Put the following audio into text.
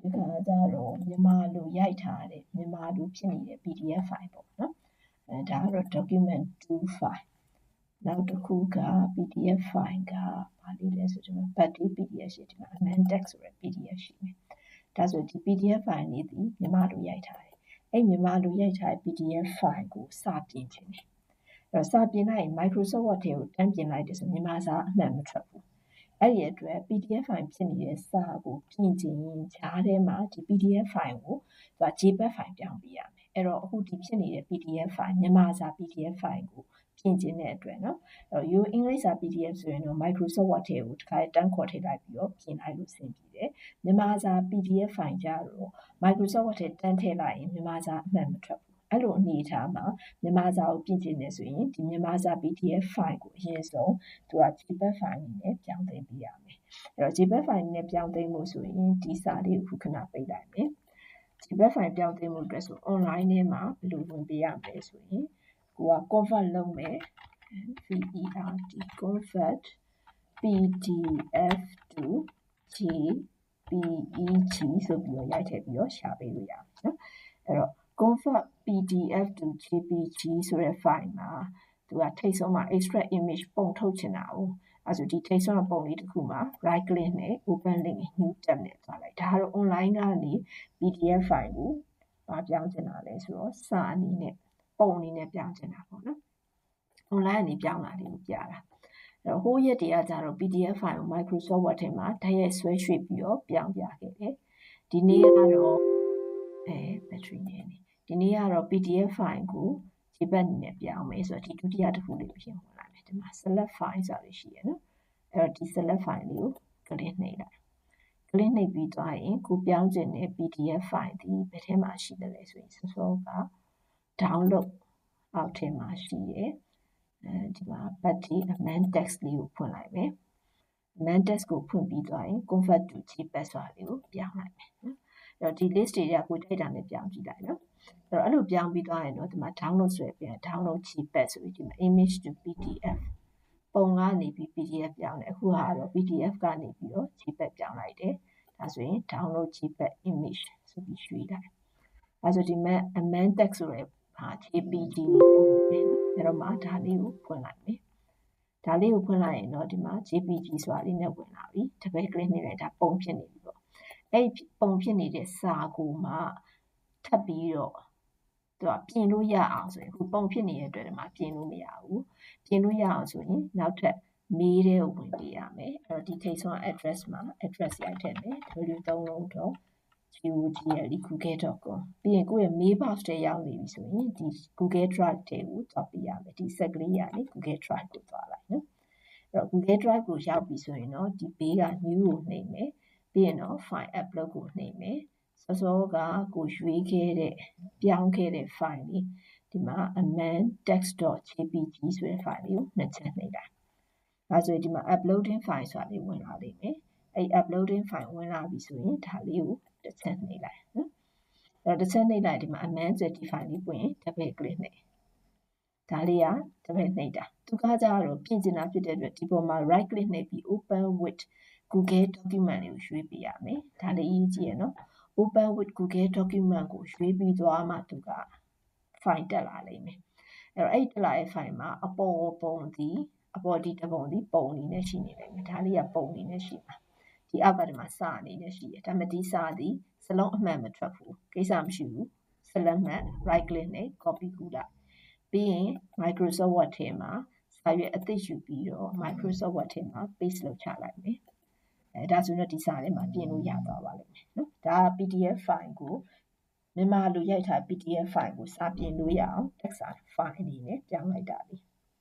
ဒီခါကျတော့မြန်မာလိုရိုက်ထားတဲ့မြန်မာလိုဖြစ်နေတဲ့ PDF file ပေါ့နော်အဲဒါကတော့ document 2 file နောက်တစ်ခုက PDF file ကဘာလေးလဲဆိုတော့ body PDF ရှိဒီမှာ amandex ဆိုတဲ့ PDF ရှိမယ်ဒါဆိုဒီ PDF file လေးဒီမြန်မာလိုရိုက်ထားတယ်အဲ့မြန်မာလိုရိုက်ထားတဲ့ PDF file ကိုစပြင်ခြင်းတယ်အဲ့တော့စပြင်လိုက်ရင် Microsoft Word ထဲကိုတန်းပြင်လိုက်တယ်ဆိုမြန်မာစာအမှန်မထွက်ဘူး အဲ့ဒီအတွက် PDF file ဖြစ်နေတဲ့စာကိုပြင်ချင်ဂျားထဲမှာဒီ PDF file ကိုသူက JPEG file ပြောင်းပေးရမယ်အဲ့တော့အခုဒီဖြစ်နေတဲ့ PDF file မြန်မာစာ PDF file ကိုပြင်ကျင်တဲ့အတွက်เนาะအဲ့တော့ you English စာ PDF ဆိုရင်တော့ Microsoft Word ထဲကိုတစ်ခါတန်းခေါ်ထည့်လိုက်ပြီးတော့ပြင်လိုက်လို့ဆင်ပြေတယ်မြန်မာစာ PDF file ကြတော့ Microsoft Word ထဲတန်းထည့်လိုက်ရင်မြန်မာစာအမှန်မထွက်ဘူး း အဲ့လိုအနေအထားမှာမြန်မာစာကိုပြင်ကျင်နေဆိုရင်ဒီမြန်မာစာ PDF file ကိုအရင်ဆုံးသူက JPEG file အနေနဲ့ပြောင်းသိမ်းပေးရမယ်အဲ့တော့ JPEG file အနေနဲ့ပြောင်းသိမ်းဖို့ဆိုရင်ဒီစာလေးကိုခုခဏပိတ်လိုက်မယ် JPEG file ပြောင်းသိမ်းမှုအတွက်ဆို online ထဲမှာဘယ်လိုဝင်ပေးရမလဲဆိုရင်ကိုက convert လုပ်မယ် VERT convert PDF to JPEG ဆိုပြီးတော့ရိုက်ထည့်ပြီးတော့ရှာပေးလို့ရမယ်နော်အဲ့တော့ convert PDF to JPG ဆိုတဲ့ file မှာသူကထိတ်ဆုံးမှာ extract image ပုံထုတ်ချင်တာ哦အဲဆိုဒီထိတ်ဆုံးပုံလေးတစ်ခုမှာ right click နဲ့ open link new tab နဲ့သွားလိုက်ဒါကတော့ online ကနေ PDF file ကိုဘာပြောင်းချင်တာလဲဆိုတော့စာအနေနဲ့ပုံအနေနဲ့ပြောင်းချင်တာပေါ့နော် online အနေပြောင်းတာလေးကိုပြတာအဲ့တော့ဟိုးရက်တည်းကကြတော့ PDF file ကို Microsoft Word ထဲမှာတိုက်ရိုက်ဆွဲရွှေ့ပြီးတော့ပြောင်းပြခဲ့တယ်ဒီနေ့ကတော့ ဒီနေ့ကတော့ PDF file ကို JPEG အနေနဲ့ပြောင်းမယ်ဆိုတော့ဒီဒုတိယတစ်ခုလေးပြင်ဝင်လိုက်မယ်ဒီမှာ select file ဆိုတာလေးရှိရနော်အဲ့တော့ဒီ select file လေးကို click နှိပ်လိုက် click နှိပ်ပြီးသွားရင်ကိုပြောင်းခြင်းနဲ့ PDF file ဒီဘယ်ထဲမှာရှိတယ်လဲဆိုရင်စောစောက download အောက်ထဲမှာရှိရယ်အဲဒီမှာ body amen text လေးကိုဖွင့်လိုက်မယ် amen text ကိုဖွင့်ပြီးသွားရင် convert to jpeg ဆိုတာလေးကိုပြောင်းလိုက်မယ်နော်အဲ့တော့ဒီ list တွေကကိုထိုက်တာနဲ့ပြောင်းကြည့်လိုက်နော် အဲ့တော့အဲ့လိုပြောင်းပြီးသွားရင်တော့ဒီမှာ download ဆိုရပြန် download jpeg ဆိုပြီးဒီမှာ image to pdf ပုံကနေပြီး pdf ပြောင်းတယ်အခုဟာတော့ pdf ကနေပြီးတော့ jpeg ပြောင်းလိုက်တယ်ဒါဆိုရင် download jpeg image ဆိုပြီးရွှေ့လိုက်အဲဆိုဒီမှာ amen text ဆိုရဟာ jpg နဲ့အဲ့တော့မှဒါလေးကိုဖွင့်လိုက်မယ်ဒါလေးကိုဖွင့်လိုက်ရင်တော့ဒီမှာ jpg ဆိုတာလေးနဲ့ဝင်လာပြီတပည့် click နေလိုက်ဒါပုံဖြစ်နေပြီပေါ့အဲ့ပုံဖြစ်နေတဲ့စာကိုမှ ထပ်ပြီးတော့သူကပြင်လို့ရအောင်ဆိုရင်အခုပုံဖြစ်နေတဲ့အတွက်ဒီမှာပြင်လို့မရဘူးပြင်လို့ရအောင်ဆိုရင်နောက်ထပ်မေးတဲ့ကိုဝင်ပေးရမယ်အဲ့တော့ဒီထိတ်ဆုံး address မှာ address ရိုက်ထည့်မယ် w3 google.com ပြီးရင်ကိုယ့်ရဲ့ mail box ထဲရောက်နေပြီဆိုရင်ဒီ Google Drive ထဲကိုသွားပြရမယ်ဒီဆက်ကလေးရတယ် Google Drive ကိုသွားလိုက်နော်အဲ့တော့ Google Drive ကိုရောက်ပြီဆိုရင်တော့ဒီဘေးက new ကိုနှိပ်မယ်ပြီးရင်တော့ file upload ကိုနှိပ်မယ် စောစောကကိုရွေးခဲ့တဲ့ပြောင်းခဲ့တဲ့ file လေးဒီမှာ aman.text.jpg ဆိုတဲ့ file လေးကိုနှစ်ချက်နှိပ်လိုက်အဲဆိုရင်ဒီမှာ uploading file ဆိုတာလေးဝင်လာလိမ့်မယ်အဲ့ uploading file ဝင်လာပြီဆိုရင်ဒါလေးကိုတစ်ချက်နှိပ်လိုက်နော်အဲ့တော့တစ်ချက်နှိပ်လိုက်ဒီမှာ amend ဆိုဒီ file လေးပွင့် double click နှိပ်ဒါလေးက double နှိပ်တာသူကကြတော့ပြင်ကျင်တာဖြစ်တဲ့အတွက်ဒီပေါ်မှာ right click နှိပ်ပြီး open with Google document လေးကိုရွှေ့ပြရမယ်ဒါလေးအရေးကြီးရနော် open with Google document ကိုရွှေ့ပြီးသွားမှသူက file တက်လာလိမ့်မယ်အဲ့တော့အဲ့တက်လာတဲ့ file မှာအပေါ်ပုံဒီအပေါ်ဒီတပုံဒီပုံအနေနဲ့ရှိနေလိမ့်မယ်ဒါလေးကပုံအနေနဲ့ရှိမှာဒီအောက်ကဒီမှာစာအနေနဲ့ရှိတယ်ဒါပေမဲ့ဒီစာသည်စလုံးအမှန်မထွက်ဘူးကိစ္စမရှိဘူးစလမ်းမှန် right click နဲ့ copy ကူလိုက်ပြီးရင် Microsoft Word ထဲမှာစာရွက်အသစ်ယူပြီးတော့ Microsoft Word ထဲမှာ paste လုပ်ချလိုက်မယ်အဲဒါဆိုတော့ဒီစာထဲမှာပြင်လို့ရသွားပါလိမ့်မယ်နော် ဒါက PDF file ကိုမြန်မာလိုရိုက်ထား PDF file ကိုစာပြင်လို့ရအောင် text file အနေနဲ့ပြောင်းလိုက်တာလေး